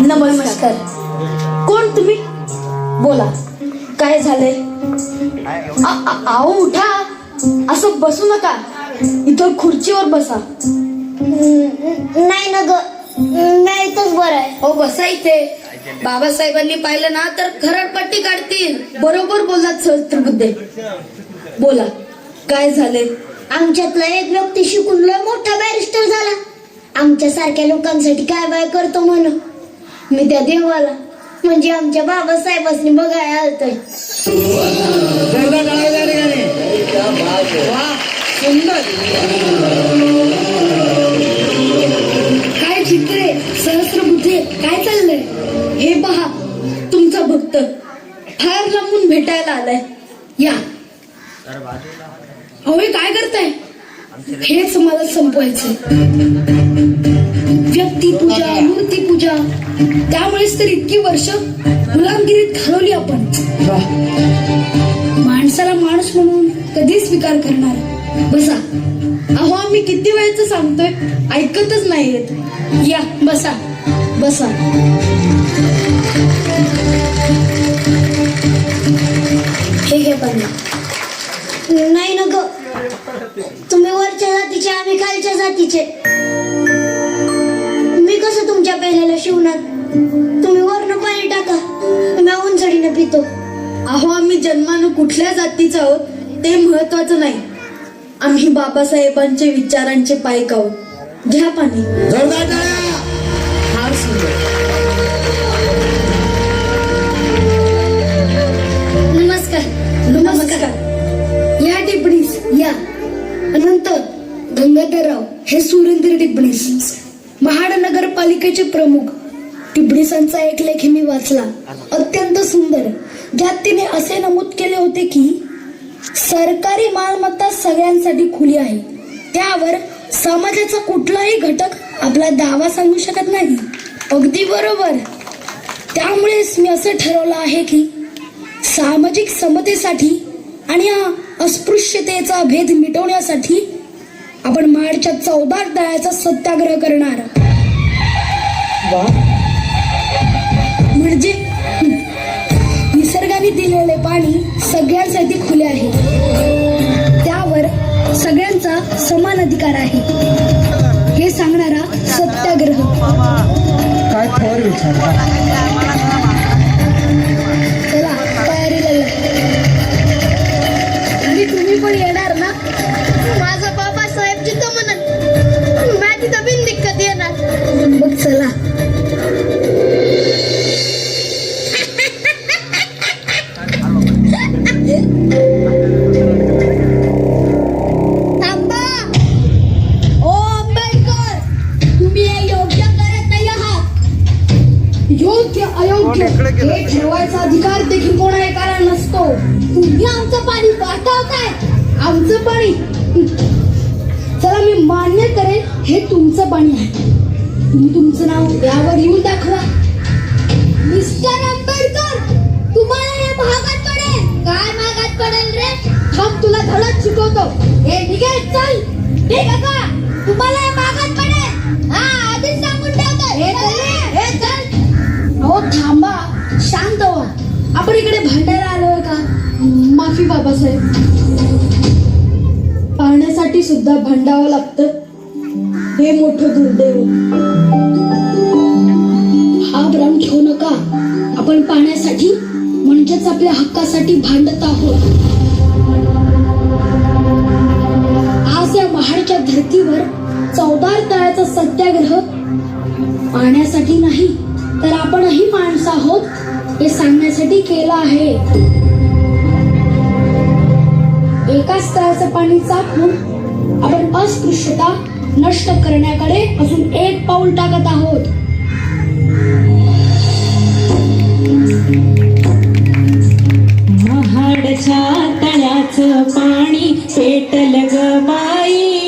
नमस्कार. कोण तुम्ही? बोला. काय आ- आओ उठा. असं बसू नका. इथं खुर्चीवर बसा. नाही ना ग. नाही इथंच बरं आहे. हो बसा इथे. बाबासाहेबांनी पाहिलं ना तर खरडपट्टी काढतील. बरोबर बोललात सहस्त्रबुद्धे. बोला. काय झाले आमच्यातला एक व्यक्ती शिकून लय मोठा बॅरिस्टर झाला. आमच्या सारख्या लोकांसाठी काय बाय करतो म्हण मी त्या देवाला म्हणजे आमच्या बाबासाहेबांनी बघायला आलतोय. काय चित्रे सहस्त्रबुद्धे काय चाललंय? हे पहा तुमचा भक्त फार लांबून भेटायला आलाय. या. अहो काय करताय? हेच मला संपवायचं व्यक्तिपूजा मूर्तीपूजा त्यामुळेच तर इतकी वर्ष गुलामगिरीत घालवली आपण. माणसाला माणूस म्हणून कधी स्वीकार करणार. बसा. अहो आम्ही किती वेळच सांगतोय? ऐकतच नाहीयेत. या बसा. बसा. हे घे पन्ना नाही ना ग. तुम्ही वरच्या जातीचे आम्ही खालच्या जातीचे. तुमच्या पेल्याला शिवणार. तुम्ही वरनं पाणी टाका. मी उंचडीनं पितो. अहो आम्ही जन्मानं कुठल्या जातीचं आहोत ते महत्वाचं नाही. आम्ही बाबासाहेबांचे विचारांचे पायक आहोत. घ्या पाणी. फार सुंदर. नमस्कार. नमस्कार. या टिपणीस या. नंतर गंगाधरराव हे सुरेंद्र टिपणीस. महापालिकेचे प्रमुख टिबडीसांचा एक लेख मी वाचला. अत्यंत सुंदर. ज्यात तिने असे नमूद केले होते की सरकारी मालमत्ता सगळ्यांसाठी खुली आहे. त्यावर समाजाचा कुठलाही घटक आपला दावा सांगू शकत नाही. अगदी बरोबर. त्यामुळेच मी असं ठरवलं आहे की सामाजिक समतेसाठी आणि अस्पृश्यतेचा भेद मिटवण्यासाठी आपण माडच्या चौदा तळ्याचा सत्याग्रह करणार. निसर्गाने दिलेले पाणी सगळ्यांसाठी खुले आहे. त्यावर सगळ्यांचा समान अधिकार आहे. हे सांगणारा सत्याग्रह. काय थोर विचार? चला तयारीला. आणि तुम्ही पण येणार ना? माझा बाबासाहेब जिथं म्हणत मी तिथं बिन दिक्कत येणार. मग चला. योग्य अयोग्य हे ठरवायचा अधिकार देखील कोणा नसतो. तुम्ही आमचं पाणी वाटवताय आमचं पाणी. चला मी मान्य करेन हे तुमचं पाणी आहे. तुम्ही तुमचं नाव यावर लिहून दाखवा. मिस्टर आंबेडकर तुम्हाला हे भागात पडेल. काय भागात पडेल रे? थांब तुला धडक शिकवतो. हे निघेल माफी बाबासाहेब. पाहण्यासाठी सुद्धा भांडावं लागतं. हे मोठं दुर्दैव. हा भ्रम ठेवू नका. आपण पाहण्यासाठी म्हणजेच आपल्या हक्कासाठी भांडत आहोत. आज या महाडच्या धर्तीवर चौदार तळ्याचा सत्याग्रह पाहण्यासाठी नाही तर आपणही माणसं आहोत हे सांगण्यासाठी केलं आहे. एकाच स्तराचं पाणी चाकून आपण अस्पृश्यता नष्ट करण्याकडे अजून एक पाऊल टाकत आहोत. महाडच्या तळ्याचं पाणी पेटल ग बाई.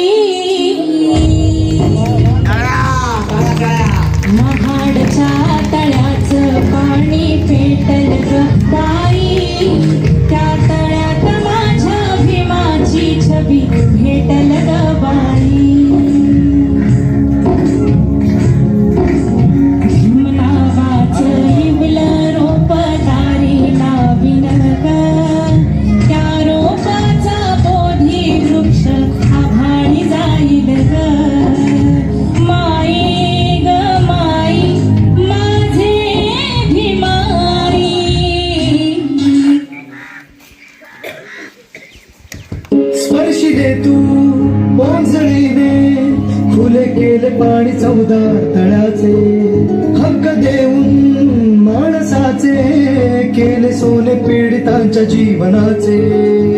केले पाणी चौदा तळ्याचे हक्क देऊन माणसाचे केले सोने पीडितांच्या जीवनाचे.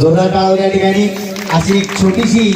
जोरदार टाळा या ठिकाणी अशी एक छोटीशी